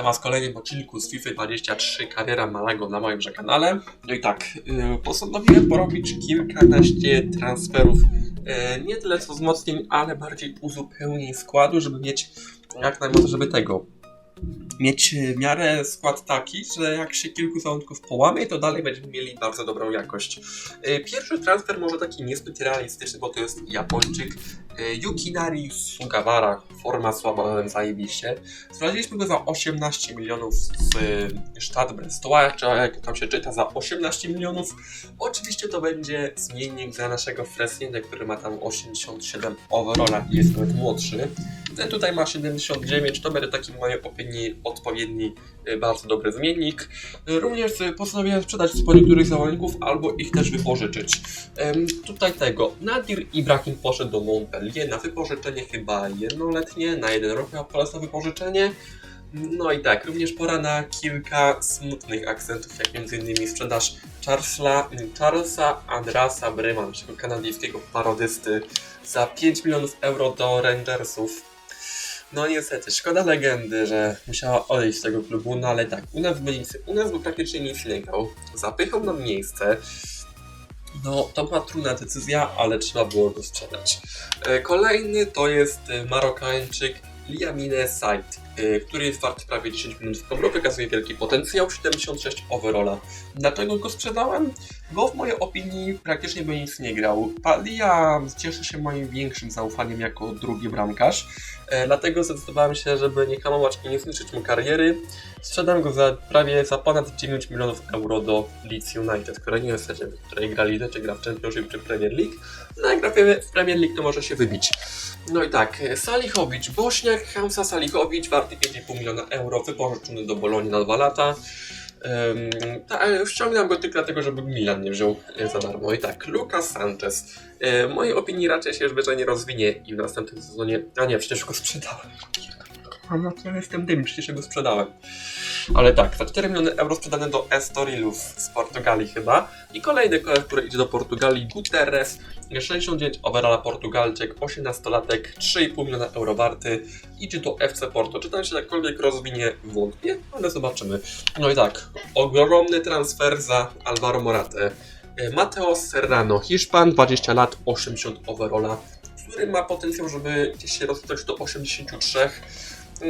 Witam Was kolejnym odcinku z FIFA 23 Kariera Malago na moim kanale. No i tak, yy, postanowiłem porobić kilkanaście transferów, yy, nie tyle co wzmocnień, ale bardziej uzupełnień składu, żeby mieć jak najmocniej, żeby tego, mieć w miarę skład taki, że jak się kilku zawodników połamie, to dalej będziemy mieli bardzo dobrą jakość. Pierwszy transfer może taki niezbyt realistyczny, bo to jest Japończyk Yukinari Sugawara. Forma słaba, zajebiście. Sprawdziliśmy go za 18 milionów z Stade Brestois, czy jak tam się czyta, za 18 milionów. Oczywiście to będzie zmiennik za naszego Fresnienę, który ma tam 87 overalla i jest nawet młodszy. Ten tutaj ma 79, to będzie taki w mojej opinii odpowiedni, y, bardzo dobry zmiennik. Również postanowiłem sprzedać po niektórych zawodników albo ich też wypożyczyć. Tutaj tego, Nadir Ibrahim poszedł do Montpellier na wypożyczenie chyba jednoletnie, na jeden rok miał polecę na wypożyczenie. No i tak, również pora na kilka smutnych akcentów, jak m.in. sprzedaż Charlesa, Charlesa Andrasa Bryma, naszego kanadyjskiego parodysty, za 5 milionów euro do Rangersów. No niestety, szkoda legendy, że musiała odejść z tego klubu, no ale tak, u nas u nas praktycznie nic nie grał. Zapychał nam miejsce. No, to była trudna decyzja, ale trzeba było go sprzedać. E, Kolejny to jest e, Marokańczyk Liamine Said, e, który jest wart prawie 10 minut w euro, wykazuje wielki potencjał, 76 overalla. Dlaczego go sprzedałem? Bo w mojej opinii praktycznie by nic nie grał. Palia cieszy się moim większym zaufaniem jako drugi bramkarz, e, dlatego zdecydowałem się, żeby nie hamować i nie zniszczyć mu kariery. Sprzedam go za prawie za ponad 9 milionów euro do Leeds United, które nie jest w której gra Lidze, czy gra w Championship, czy Premier League. No jak gra w Premier League, to może się wybić. No i tak, Salichowicz, Bośniak, Hamza Salichowicz, warty 5,5 miliona euro, wypożyczony do Bolonii na 2 lata. Um, ta, go tylko dlatego, żeby Milan nie wziął e, za darmo. I tak, Lucas Sanchez. E, w mojej opinii raczej się zwyczajnie rozwinie i w następnym sezonie... A nie, przecież go sprzedałem. To ja jestem tym, przecież go sprzedałem. Ale tak, za 4 miliony euro sprzedane do Estorilów z Portugalii chyba. I kolejny koleś, który idzie do Portugalii, Guterres. 69 overalla Portugalczyk, 18-latek, 3,5 miliona euro warty. Idzie do FC Porto. Czy tam się jakkolwiek rozwinie? Wątpię, ale zobaczymy. No i tak, ogromny transfer za Alvaro Moratę. E, Mateo Serrano, Hiszpan, 20 lat, 80 overalla, który ma potencjał, żeby gdzieś się rozwijać do 83.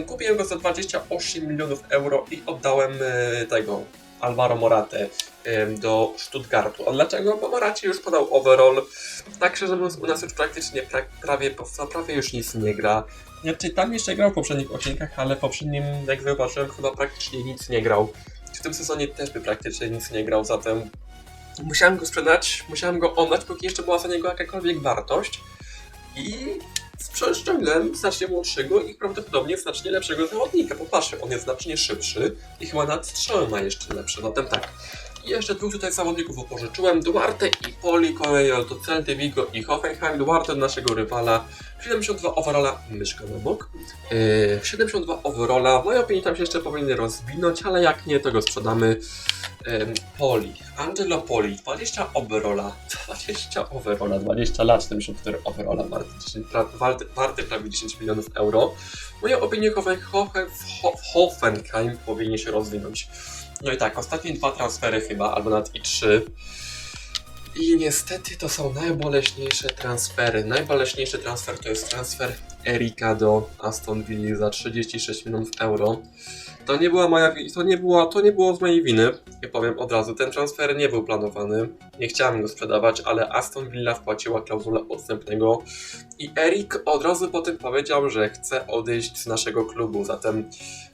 Kupiłem go za 28 milionów euro i oddałem e, tego Alvaro Moratę e, do Stuttgartu. A dlaczego? Bo Moracie już podał overall. Tak szczerze mówiąc, u nas już praktycznie pra, prawie, prawie już nic nie gra. Znaczy, tam jeszcze grał w poprzednich odcinkach, ale w poprzednim, jak zauważyłem, chyba praktycznie nic nie grał. W tym sezonie też by praktycznie nic nie grał, zatem musiałem go sprzedać, musiałem go oddać, póki jeszcze była za niego jakakolwiek wartość. I ściągnąłem znacznie młodszego i prawdopodobnie znacznie lepszego zawodnika. Popatrzcie, on jest znacznie szybszy i chyba nad strzały ma jeszcze lepszy. Zatem tak. I jeszcze dwóch tutaj zawodników upożyczyłem. Duarte i Poli Coelho do Celty Vigo i Hoffenheim. Duarte naszego rywala. 72 overalla, myszka na bok. Yy, 72 overalla. W mojej opinii tam się jeszcze powinny rozwinąć, ale jak nie, to go sprzedamy. Yy, Poli. Angelo Poli. 20 overalla. 20 overalla. 20 lat, 74 overalla. Warty, 10, pra, warty, warty prawie 10 milionów euro. W mojej opinii Hoffen, Hoffen, Hoffenheim powinien się rozwinąć. No i tak, ostatnie dwa transfery chyba, albo nawet i trzy. I niestety to są najboleśniejsze transfery. Najboleśniejszy transfer to jest transfer Erika do Aston Villa za 36 milionów euro. To nie była moja to nie było, to nie było z mojej winy. Ja powiem od razu, ten transfer nie był planowany. Nie chciałem go sprzedawać, ale Aston Villa wpłaciła klauzulę odstępnego i Erik od razu potem powiedział, że chce odejść z naszego klubu. Zatem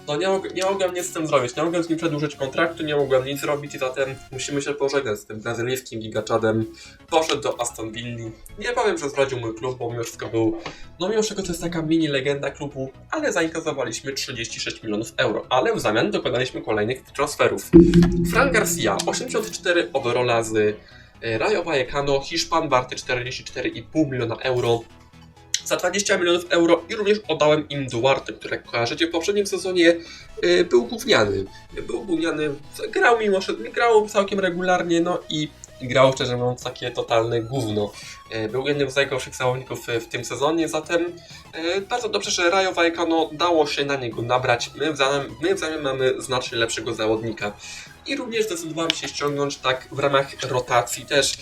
no nie, nie mogłem nic z tym zrobić. Nie mogłem z nim przedłużyć kontraktu, nie mogłem nic zrobić i zatem musimy się pożegnać z tym brazylijskim gigaczadem. Poszedł do Aston Villa. Nie powiem, że zdradził mój klub, bo mimo wszystko był no mimo wszystko to jest taka mini legenda klubu, ale zainkasowaliśmy 36 milionów euro, ale w zamian dokonaliśmy kolejnych transferów. Fran Garcia, 84 overalla z e, Rayo Vallecano, Hiszpan warty 44,5 miliona euro. Za 20 milionów euro i również oddałem im Duarte, które kojarzycie w poprzednim sezonie e, był gówniany. Był gówniany, grał mimo, że grał całkiem regularnie, no i grał szczerze mówiąc takie totalne gówno. E, Był jednym z najgorszych zawodników e, w tym sezonie, zatem e, bardzo dobrze, że Rayo Vallecano dało się na niego nabrać. My w zamian, my w zamian mamy znacznie lepszego zawodnika. I również zdecydowałem się ściągnąć tak w ramach rotacji też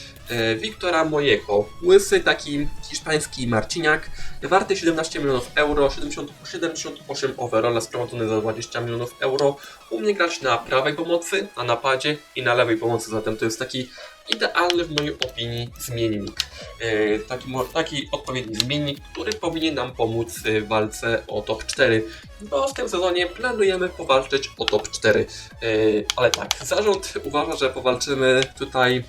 Wiktora Mojeko. Łysy, taki hiszpański Marciniak, warty 17 milionów euro, 70, 78 overalla sprowadzony za 20 milionów euro. Umie grać na prawej pomocy, na napadzie i na lewej pomocy, zatem to jest taki idealny w mojej opinii zmiennik. E, taki, taki odpowiedni zmiennik, który powinien nam pomóc w walce o top 4. Bo w tym sezonie planujemy powalczyć o top 4. E, ale tak, zarząd uważa, że powalczymy tutaj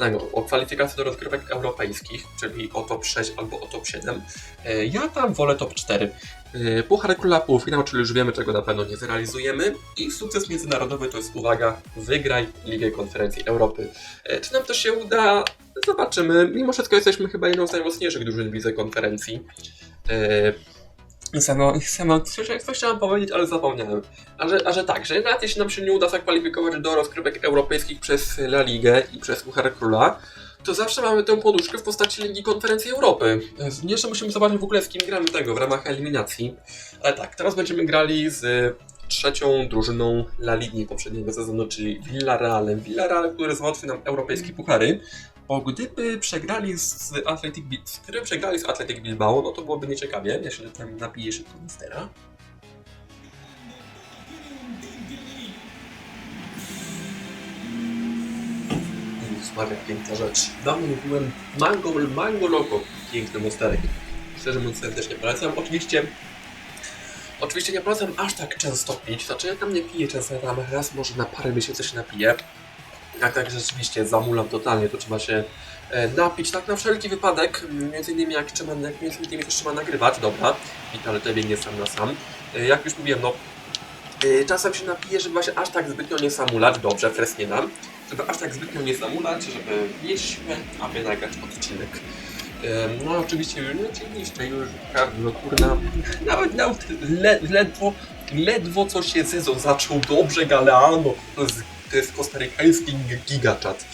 no, o kwalifikację do rozgrywek europejskich, czyli o top 6 albo o top 7. E, Ja tam wolę top 4. E, Puchar Króla półfinał, czyli już wiemy, czego na pewno nie zrealizujemy. I sukces międzynarodowy to jest, uwaga, wygraj Ligę Konferencji Europy. E, Czy nam to się uda? Zobaczymy. Mimo wszystko jesteśmy chyba jedną z najmocniejszych drużyn w lidze konferencji. Samo, samo coś, chciałem powiedzieć, ale zapomniałem. A że, a że tak, że nawet jeśli nam się nie uda zakwalifikować do rozgrywek europejskich przez La Ligę i przez Puchar Króla, to zawsze mamy tę poduszkę w postaci Ligi Konferencji Europy. Jeszcze musimy zobaczyć w ogóle z kim gramy tego w ramach eliminacji. Ale tak, teraz będziemy grali z trzecią drużyną La Ligi poprzedniego sezonu, czyli Villarrealem. Villarreal, który załatwi nam europejskie puchary. Bo gdyby przegrali z Athletic, gdyby przegrali z Athletic Bilbao, no to byłoby nieciekawie. Ja się tam napiję szybko mistera. Maria, piękna rzecz. Dawno nie piłem Mango, Mango Loco. Piękny monsterek. Szczerze mówiąc serdecznie polecam. Oczywiście Oczywiście nie polecam aż tak często pić, znaczy ja tam nie piję często, ja tam raz może na parę miesięcy się napiję. Jak tak rzeczywiście zamulam totalnie, to trzeba się e, napić, tak na wszelki wypadek, m, między innymi jak trzeba, między innymi też trzeba nagrywać, dobra, i ale to biegnie sam na sam. E, jak już mówiłem, no, e, czasem się napiję, żeby właśnie aż tak zbytnio nie samulać, dobrze, fres nie dam, żeby aż tak zbytnio nie samulać, żeby mieć siłę, aby nagrać odcinek. No oczywiście już oczywiście już no kurna nawet, nawet le, ledwo ledwo co się sezon zaczął. Dobrze Galeano to jest kostarykański gi- gigaczat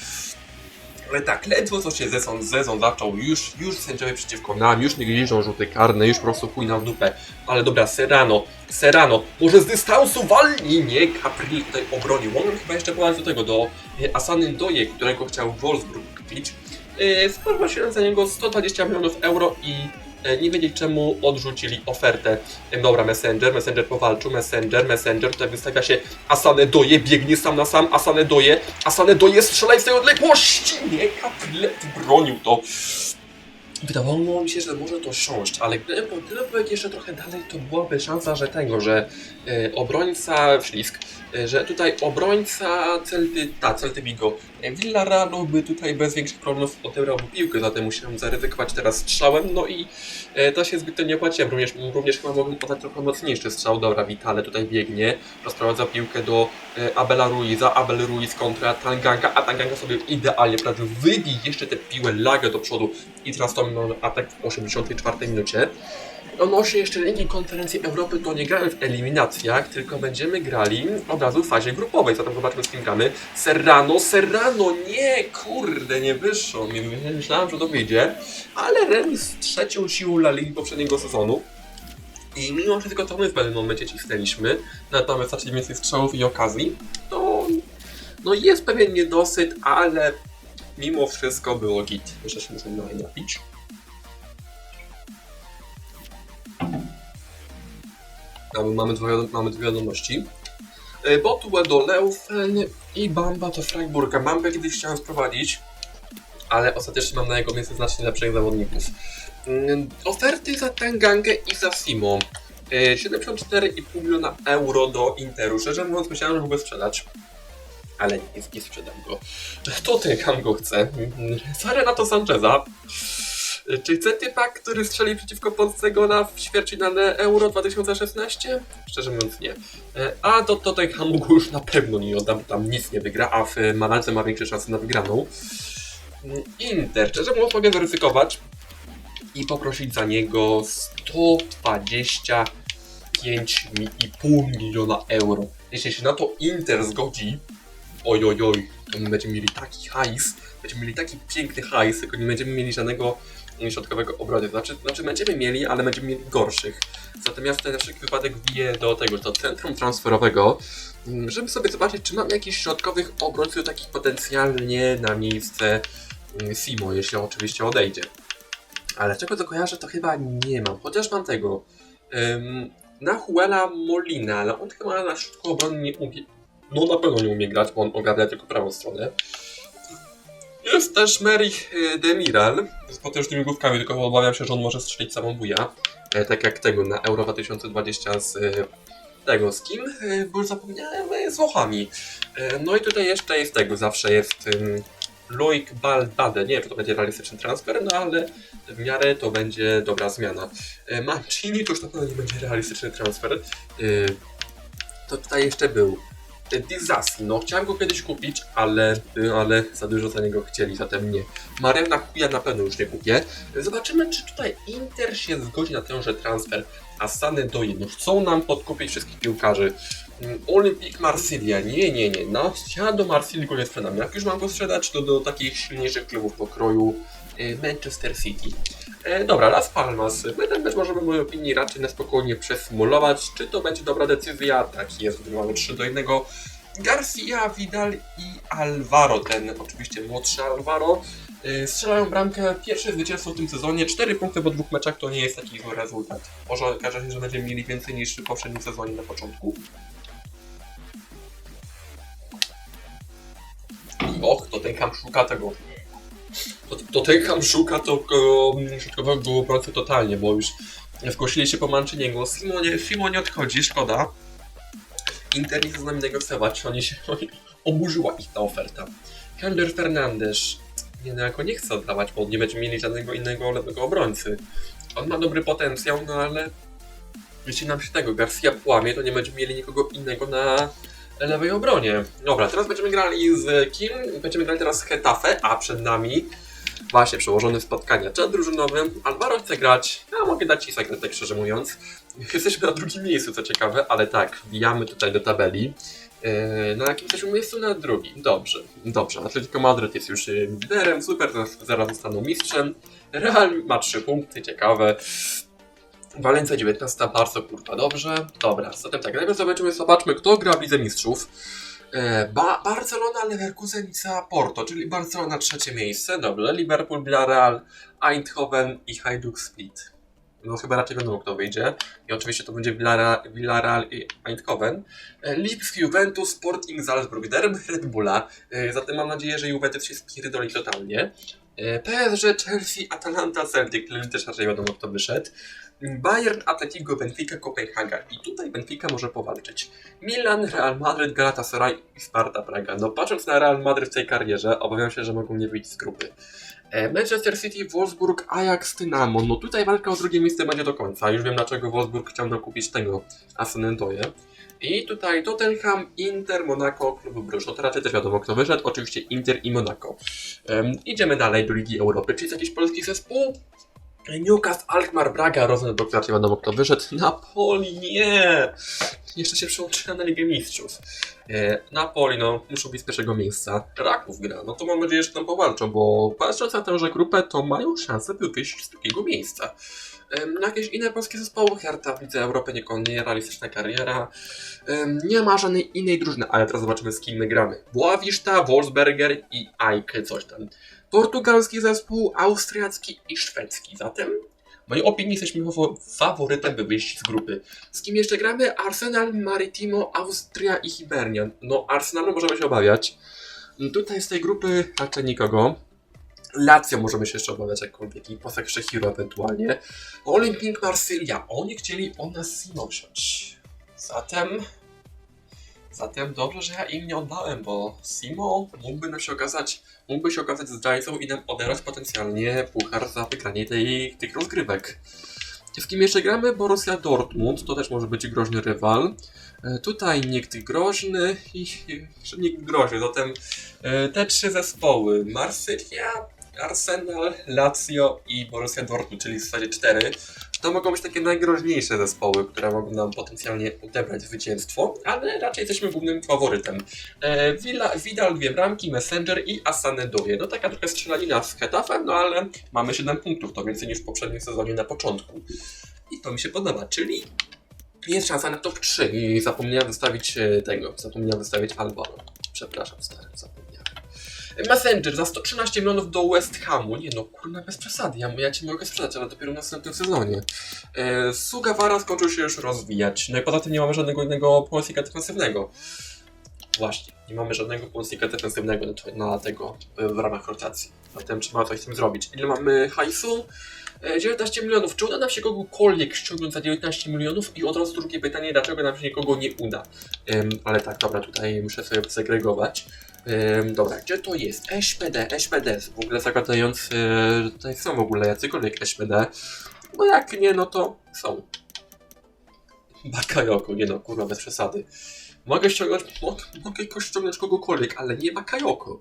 ale tak, ledwo co się sezon, sezon zaczął, już, już sędziowie przeciwko nam, już nie liczą żółte karne, już po prostu chuj na w dupę. Ale dobra, Serrano, Serrano, może z dystansu walni, nie, Capri tutaj obronił. On chyba jeszcze podać do tego, do e, Asany Doje, którego chciał Wolfsburg kupić. Yy, Sparła się za niego 120 milionów euro i e, nie wiedzieć czemu odrzucili ofertę. E, Dobra, Messenger, Messenger powalczył, Messenger, Messenger, tutaj wystawia się Asane Doje, biegnie sam na sam, Asane Doje, Asane Doje, strzelaj z tej odległości! Nie, Kaplet bronił to. Wydawało mi się, że może to siąść, ale gdyby, był jeszcze trochę dalej, to byłaby szansa, że tego, że e, obrońca, ślisk, e, że tutaj obrońca Celty, ta, Celty Vigo, e, Villarreal by tutaj bez większych problemów odebrałby piłkę, zatem musiałem zaryzykować teraz strzałem, no i e, to się zbytnio nie opłaciłem, również, również chyba mogłem podać trochę mocniejszy strzał, dobra, Vitale tutaj biegnie, rozprowadza piłkę do e, Abela Ruiza, Abel Ruiz kontra Tanganga, a Tanganga sobie idealnie prawie wybij jeszcze tę piłę lagę do przodu. I teraz to mamy atak w 84 minucie. Odnośnie jeszcze Ligi Konferencji Europy, to nie gramy w eliminacjach, tylko będziemy grali od razu w fazie grupowej. Zatem zobaczmy z kim gramy. Serrano, Serrano, nie, kurde, nie wyszło. mi. Myślałem, że to wyjdzie, ale remis trzecią siłą La Ligi poprzedniego sezonu. I mimo wszystko to my w pewnym momencie cisnęliśmy, natomiast zaczęli więcej strzałów i okazji, to no jest pewien niedosyt, ale mimo wszystko było git. Jeszcze się muszę napić. Mamy, mamy, dwie, mamy dwie wiadomości. E, Botue do Leufen i Bamba do Freiburga. Bambę kiedyś chciałem sprowadzić, ale ostatecznie mam na jego miejsce znacznie lepszych zawodników. Mm, Oferty za Tangangę i za Simo. E, 74,5 miliona euro do Interu. Szczerze mówiąc, myślałem, że mogę sprzedać. Ale nie, nie sprzedam go. Tottenham go chce. Mm, na to Sancheza. Czy chce typa, który strzeli przeciwko Polsce gola w ćwierćfinale Euro 2016? Szczerze mówiąc nie. E, A do Tottenhamu go już na pewno nie oddam, tam nic nie wygra, a w Maladze ma większe szanse na wygraną. Mm, Inter, szczerze mówiąc mogę zaryzykować i poprosić za niego 125,5 miliona euro. Jeśli się na to Inter zgodzi, oj, oj, oj, to my będziemy mieli taki hajs, będziemy mieli taki piękny hajs, tylko nie będziemy mieli żadnego środkowego obrotu. Znaczy, znaczy będziemy mieli, ale będziemy mieli gorszych. Zatem ja tutaj wypadek wbiję do tego, do centrum transferowego, żeby sobie zobaczyć, czy mam jakichś środkowych obrońców takich potencjalnie na miejsce mm, Simo, jeśli oczywiście odejdzie. Ale czego to kojarzę, to chyba nie mam. Chociaż mam tego. Ym, na Huela Molina, ale on chyba na środku obrony nie umie. No na pewno nie umie grać, bo on ogarnia tylko prawą stronę. Jest też Merich e, Demiral z potężnymi główkami, tylko obawiam się, że on może strzelić samobója. E, tak jak tego na Euro 2020 z e, tego z kim? E, bo już zapomniałem, z Włochami. No i tutaj jeszcze jest tego, zawsze jest Loic Balbade. Nie wiem, czy to będzie realistyczny transfer, no ale w miarę to będzie dobra zmiana. Mancini to już na pewno nie będzie realistyczny transfer. To tutaj jeszcze był Dizasi. No chciałem go kiedyś kupić, ale, ale za dużo za niego chcieli, zatem nie. Mariana Kuja na pewno już nie kupię. Zobaczymy, czy tutaj Inter się zgodzi na tenże transfer. A Sany do jedno. Chcą nam podkupić wszystkich piłkarzy. Mm, Olympique Marsylia. Nie, nie, nie. No, ja do Marsylii go nie sprzedam. Jak już mam go sprzedać, to do takich silniejszych klubów pokroju e, Manchester City. E, dobra, Las Palmas. My ten mecz możemy w mojej opinii raczej na spokojnie przesymulować. Czy to będzie dobra decyzja? Tak jest, wygrywamy 3 do 1. Garcia, Vidal i Alvaro, ten oczywiście młodszy Alvaro, e, strzelają bramkę. Pierwsze zwycięstwo w tym sezonie. 4 punkty po dwóch meczach to nie jest taki zły rezultat. Może okaże się, że będziemy mieli więcej niż w poprzednim sezonie na początku. Och, to ten kam szuka tego. To ten kam szuka to um, środkowego obrońcy totalnie, bo już zgłosili się po Manciniego. Simo nie, nie odchodzi, szkoda. Inter nie chce z nami negocjować, oni się, oburzyła ich ta oferta. Kander Fernandes. Nie, no jako nie chce oddawać, bo nie będziemy mieli żadnego innego lewego obrońcy. On ma dobry potencjał, no ale jeśli nam się tego Garcia płamie, to nie będziemy mieli nikogo innego na lewej obronie. Dobra, teraz będziemy grali z kim? Będziemy grali teraz z Hetafe, a przed nami właśnie przełożone spotkania czat drużynowym. Alvaro chce grać, ja mogę dać ci sekret, tak szczerze mówiąc. Jesteśmy na drugim miejscu, co ciekawe, ale tak, wbijamy tutaj do tabeli. Yy, Na jakim jesteśmy miejscu? Na drugim. Dobrze, dobrze. Atletico Madryt jest już yy, liderem, super, zaraz zostaną mistrzem. Real ma 3 punkty, ciekawe. Walencja 19, bardzo kurwa dobrze. Dobra, zatem tak, najpierw zobaczymy, zobaczmy kto gra w Lidze Mistrzów. E, ba Barcelona, Leverkusen i Cea Porto, czyli Barcelona trzecie miejsce, dobrze. Liverpool, Villarreal, Eindhoven i Hajduk Split. No chyba raczej wiadomo kto wyjdzie. I oczywiście to będzie Villarreal, i Eindhoven. E, Lipsk, Juventus, Sporting, Salzburg, derby Red Bulla. E, zatem mam nadzieję, że Juventus się spierdoli totalnie. PSG, Chelsea, Atalanta, Celtic, też raczej wiadomo kto wyszedł. Bayern, Atletico, Benfica, Kopenhaga. I tutaj Benfica może powalczyć. Milan, Real Madrid, Galatasaray i Sparta Praga. No patrząc na Real Madrid w tej karierze, obawiam się, że mogą nie wyjść z grupy. E, Manchester City, Wolfsburg, Ajax, Dynamo. No tutaj walka o drugie miejsce będzie do końca. Już wiem dlaczego Wolfsburg chciał dokupić tego Asenentoje. I tutaj Tottenham, Inter, Monaco, Klub Bruges. No to raczej też wiadomo kto wyszedł. Oczywiście Inter i Monaco. Em, idziemy dalej do Ligi Europy. Czy jest jakiś polski zespół? Newcastle, Alkmaar, Braga, Rosenborg, raczej wiadomo kto wyszedł. Napoli, nie! Jeszcze się przyłączyła na Ligę Mistrzów. E, Napoli, no, muszą być z pierwszego miejsca. Raków gra, no to mam nadzieję, że tam powalczą, bo patrząc na tę grupę, to mają szansę wyjść z drugiego miejsca. Na jakieś inne polskie zespoły, Hertha w Lidze Europy niekoniecznie realistyczna kariera. Em, Nie ma żadnej innej drużyny, ale teraz zobaczymy z kim my gramy. Boavista, Wolfsberger i Aike, coś tam portugalski zespół, austriacki i szwedzki. Zatem w mojej opinii jesteśmy fawo- faworytem, by wyjść z grupy. Z kim jeszcze gramy? Arsenal, Maritimo, Austria i Hibernia. No, Arsenalu możemy się obawiać. Tutaj z tej grupy raczej nikogo. Lazio możemy się jeszcze obawiać jakkolwiek i Posek Szechiro ewentualnie. Olympique Marsylia. Oni chcieli o nas wziąć. Zatem... Zatem dobrze, że ja im nie oddałem, bo Simo mógłby nam się okazać mógłby się okazać zdrajcą i nam odebrać potencjalnie puchar za wygranie tej, tych rozgrywek. Z kim jeszcze gramy? Borussia Dortmund, to też może być groźny rywal. E, Tutaj nikt groźny i nikt groźny, zatem e, te trzy zespoły, Marsylia, Arsenal, Lazio i Borussia Dortmund, czyli w zasadzie cztery, To mogą być takie najgroźniejsze zespoły, które mogą nam potencjalnie odebrać zwycięstwo, ale raczej jesteśmy głównym faworytem. E, Villa, Vidal dwie bramki, Messenger i Asane Dowie. No taka trochę strzelanina z Hetafem, no ale mamy 7 punktów, to więcej niż w poprzednim sezonie na początku. I to mi się podoba, czyli jest szansa na top 3 i zapomniałem wystawić e, tego, zapomniałem wystawić Alvaro. Przepraszam, stary, zapomniałem. Messenger za 113 milionów do West Hamu. Nie no, kurna, bez przesady. Ja, ja ci mogę sprzedać, ale dopiero w następnym sezonie. E, Sugawara skończył się już rozwijać. No i poza tym nie mamy żadnego innego pomocnika defensywnego. Właśnie, nie mamy żadnego pomocnika defensywnego na, na tego e, w ramach rotacji. Zatem trzeba coś z tym zrobić. Ile mamy hajsu? E, 19 milionów. Czy uda nam się kogokolwiek ściągnąć za 19 milionów? I od razu drugie pytanie, dlaczego nam się nikogo nie uda? Em, ale tak, dobra, tutaj muszę sobie segregować. Ym, dobra, gdzie to jest? SPD, SPD, w ogóle zakładając, yy, tutaj są w ogóle jacykolwiek SPD, bo jak nie, no to są. Bakayoko, nie no, kurwa, bez przesady. Mogę ściągnąć, mo, mogę ściągnąć kogokolwiek, ale nie Bakayoko.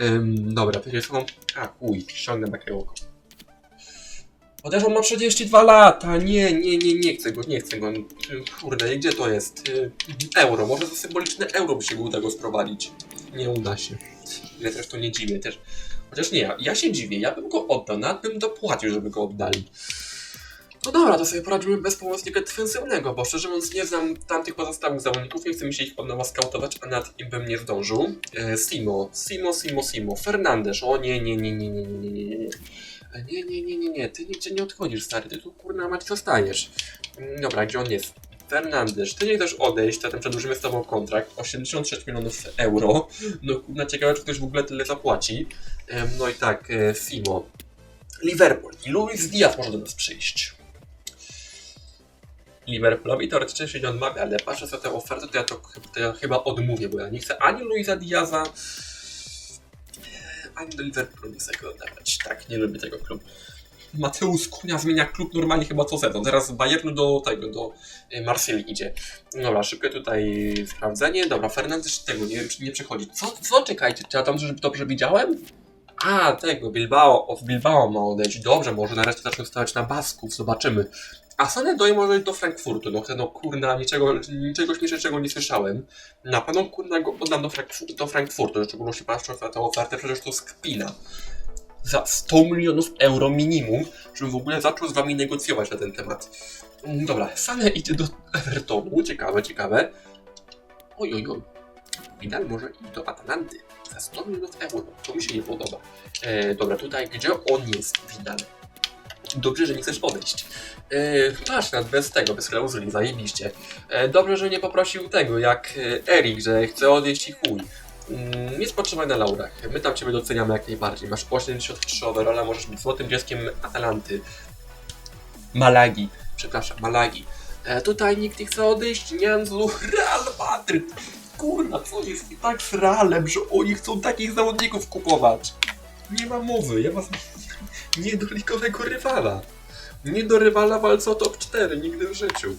Ym, dobra, wiecie co mam? A, uj, ściągnę Bakayoko. Chociaż on ma 32 lata, nie, nie, nie, nie chcę go, nie chcę go. Kurde, gdzie to jest? Yy, Euro, może za symboliczne euro by się uda go sprowadzić. Nie uda się. Ja też to nie dziwię też. Chociaż nie, ja, się dziwię, ja bym go oddał, nawet bym dopłacił, żeby go oddali. No dobra, to sobie poradzimy bez pomocnika defensywnego, bo szczerze mówiąc nie znam tamtych pozostałych zawodników, nie chcę mi się ich od nowa skautować, a nad im bym nie zdążył. E, Simo, Simo, Simo, Simo, Fernandes, o nie, nie, nie, nie, nie, nie, nie, nie, nie. E, Nie, nie, nie, nie, nie, ty nigdzie nie odchodzisz, stary, ty tu kurna mać zostajesz. Mm, Dobra, gdzie on jest? Fernandes, ty nie chcesz odejść, zatem przedłużymy z tobą kontrakt. 86 milionów euro. No kurna, ciekawe, czy ktoś w ogóle tyle zapłaci. No i tak, e, Simo. Liverpool i Luis Diaz może do nas przyjść. Liverpoolowi teoretycznie się nie odmawia, ale patrzę na tę ofertę, to ja to, to ja chyba odmówię, bo ja nie chcę ani Luisa Diaza, ani do Liverpoolu nie oddawać. Tak, nie lubię tego klubu. Mateusz Kunia zmienia klub normalnie chyba co sezon. Teraz z Bayernu do tego, do y, Marsylii idzie. Dobra, szybkie tutaj sprawdzenie. Dobra, Fernandez tego nie, nie przechodzi. Co, co czekajcie, czy ja tam dobrze widziałem? A, tego, Bilbao, o, w Bilbao ma odejść. Dobrze, może nareszcie zaczną stawać na Basków, zobaczymy. A Sané Doje może do Frankfurtu, no, no kurna, niczego, niczego śmiesznego nie słyszałem. Na pewno kurna go oddam do, Frankfurtu, do Frankfurtu, w szczególności patrząc na tę ofertę, przecież to skpina za 100 milionów euro minimum, żebym w ogóle zaczął z wami negocjować na ten temat. Mm, Dobra, Sane idzie do Evertonu, ciekawe, ciekawe. Oj, oj, oj. Widal może iść do Atalanty za 100 milionów euro, to mi się nie podoba. E, dobra, tutaj, gdzie on jest, Widal? Dobrze, że nie chcesz odejść. E, patrz, bez tego, bez klauzuli, zajebiście. E, dobrze, że nie poprosił tego, jak e, Erik, że chce odejść i chuj. Mm, Nie spoczywaj na laurach. My tam Ciebie doceniamy jak najbardziej. Masz 83 overalla, możesz być złotym dzieckiem Atalanty. Malagi. Przepraszam, Malagi. E, tutaj nikt nie chce odejść. Nianzu, Real Madryt. Kurna, co jest nie tak z Realem, że oni chcą takich zawodników kupować? Nie ma mowy, ja was... Nie do ligowego rywala. Nie do rywala walca o top 4, nigdy w życiu.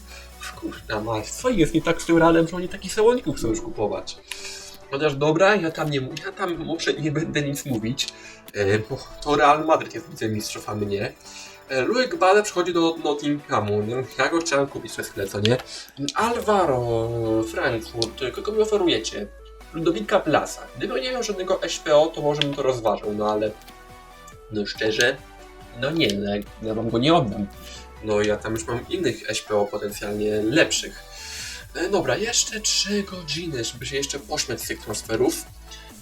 Kurna mać, co jest nie tak z tym Realem, że oni takich zawodników chcą już kupować? Chociaż dobra, ja tam nie ja tam może nie będę nic mówić, e, bo to Real Madryt jest wicemistrzów, a my nie. E, Luik Bale przychodzi do Nottinghamu, no, ja go chciałem kupić przez chwilę, co nie? Alvaro, Frankfurt, kogo mi oferujecie? Ludowika Blasa. Gdybym nie miał żadnego SPO, to może bym to rozważył, no ale no szczerze, no nie, no, ja wam go nie oddam. No ja tam już mam innych SPO potencjalnie lepszych. E, Dobra, jeszcze 3 godziny, żeby się jeszcze pośmiać z tych transferów.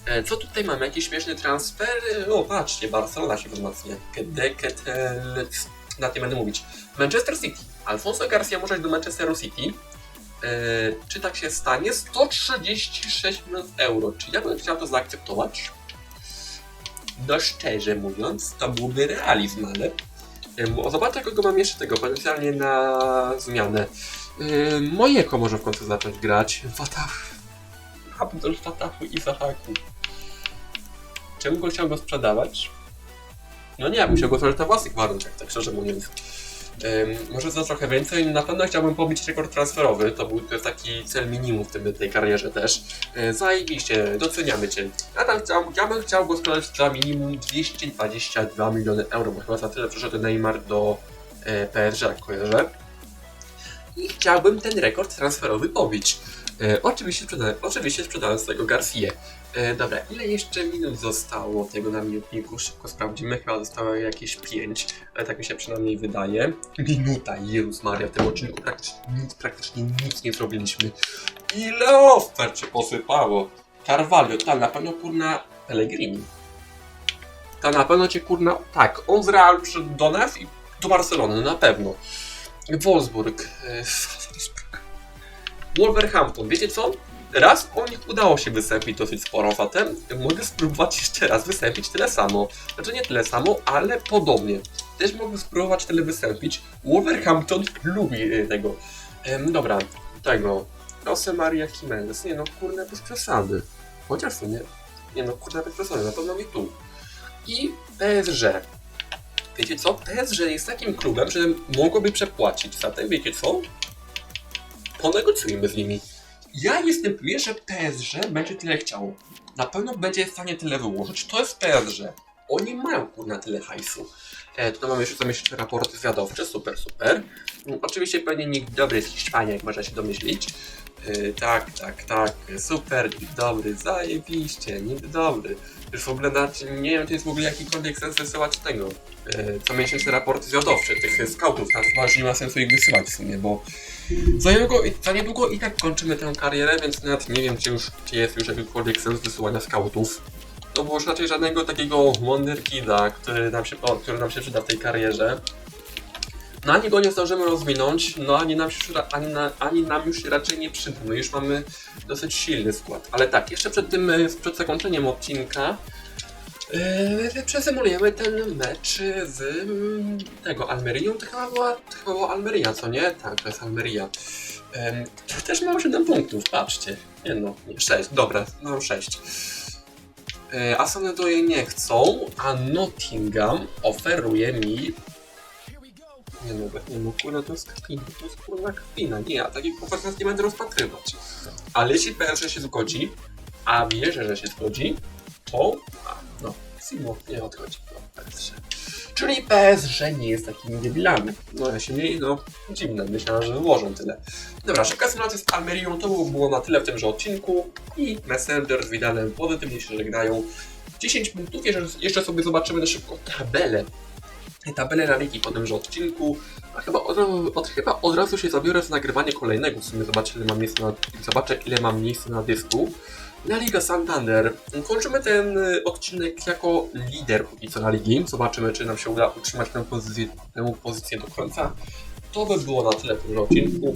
E, Co tutaj mamy? Jakiś śmieszny transfer? E, O, patrzcie, Barcelona się wzmacnia. Kedeketel... Na tym będę mówić. Manchester City. Alfonso Garcia może iść do Manchesteru City. E, czy tak się stanie? 136 milionów euro. Czy ja bym chciał to zaakceptować? No szczerze mówiąc, to byłby realizm, ale... Zobaczę, kogo mam jeszcze tego potencjalnie na zmianę. Yy, Mojeko może w końcu zacząć grać. Fatah. Abdul Fatahu i Zahaku. Czemu go chciał go sprzedawać? No nie, musiał go sprzedać na własnych warunkach, tak szczerze mówiąc. Może za trochę więcej. Na pewno chciałbym pobić rekord transferowy. To był taki cel minimum w tym, tej karierze też. Yy, zajebiście, doceniamy Cię. Ja, tam chciał, ja bym chciał go sprzedać za minimum 222 miliony euro, bo chyba za tyle przyszedł Neymar do e, PSG, jak kojarzę. I chciałbym ten rekord transferowy pobić. E, oczywiście, sprzedałem, oczywiście sprzedałem. E, dobra, ile jeszcze minut zostało tego na minutniku? Szybko sprawdzimy. Chyba zostało jakieś 5, ale tak mi się przynajmniej wydaje. Minuta, Jezus Maria, w tym odcinku praktycznie nic, praktycznie nic nie zrobiliśmy. Ile ofert się posypało? Carvalho, ta na pewno kurna Pellegrini. Ta na pewno cię kurna... Tak, on z Real przyszedł do nas i do Barcelony, na pewno. Wolfsburg. e, Wolverhampton, wiecie co? Raz o nich udało się wystąpić dosyć sporo, zatem mogę spróbować jeszcze raz wystąpić tyle samo. Znaczy nie tyle samo, ale podobnie. Też mogę spróbować tyle wystąpić. Wolverhampton lubi e, tego. Em, dobra, tego. Jose Maria Jimenez. Nie no, kurde, bez przesady. Chociaż w sumie, nie no, kurde, bez przesady, na pewno nie tu. I PSG. Wiecie co? PSG jest takim klubem, że mogłoby przepłacić. Zatem wiecie co? Ponegocjujmy z nimi. Ja jestem pewien, że PSG będzie tyle chciał. Na pewno będzie w stanie tyle wyłożyć. To jest PSG. Oni mają kurna tyle hajsu. E, tutaj mamy jeszcze, jeszcze raporty zwiadowcze, super, super. Mm, Oczywiście pewnie nikt dobry z jak można się domyślić. E, tak, tak, tak, super, nikt dobry, zajebiście, nikt dobry. Już w ogóle nie wiem, czy jest w ogóle jakikolwiek sens wysyłać tego. E, co miesięczne raporty zwiadowcze, tych scoutów, tam chyba nie ma sensu ich wysyłać w sumie, bo za niedługo, za niedługo i tak kończymy tę karierę, więc nawet nie wiem, czy już czy jest już jakikolwiek sens wysyłania scoutów. To było już raczej żadnego takiego wonderkida, który nam się, o, który nam się przyda w tej karierze. No ani go nie zdążymy rozwinąć, no ani nam, się, ani, na, ani nam już się raczej nie przyda. My już mamy dosyć silny skład. Ale tak, jeszcze przed tym, e, przed zakończeniem odcinka Yy, przesymulujemy ten mecz z mm, tego Almerią. To chyba była, to chyba Almeria, co nie? Tak, to jest Almeria. To też mam 7 punktów, patrzcie. Nie no, nie, 6, dobra, mam 6. Yy, Asanedoje nie chcą, a Nottingham oferuje mi... Nie no, nie no, kurwa, to jest kpina, to jest kurwa kpina. Nie, ja takich ofert nie będę rozpatrywać. Ale jeśli PSG się zgodzi, a wierzę, że się zgodzi, to a, no, Simo nie odchodzi PSG. Czyli PSG nie jest takimi debilami. No ja się nie, no dziwne, myślałem, że wyłożą tyle. Dobra, szybka symulacja z Almerią, to było na tyle w tymże odcinku i Messenger z Vidalem pozytywnie się żegnają. 10 punktów, jeszcze sobie zobaczymy na szybko tabelę. Tabelę na ligi po tymże odcinku, a chyba od, razu- od, chyba od razu się zabiorę za nagrywanie kolejnego, w sumie zobaczę ile mam miejsca na, zobaczę ile mam miejsca na dysku. Na Liga Santander. Kończymy ten y, odcinek jako lider póki co na ligi. Zobaczymy, czy nam się uda utrzymać tę pozycję, tę pozycję do końca. To by było na tyle w tym odcinku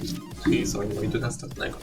i i do następnego.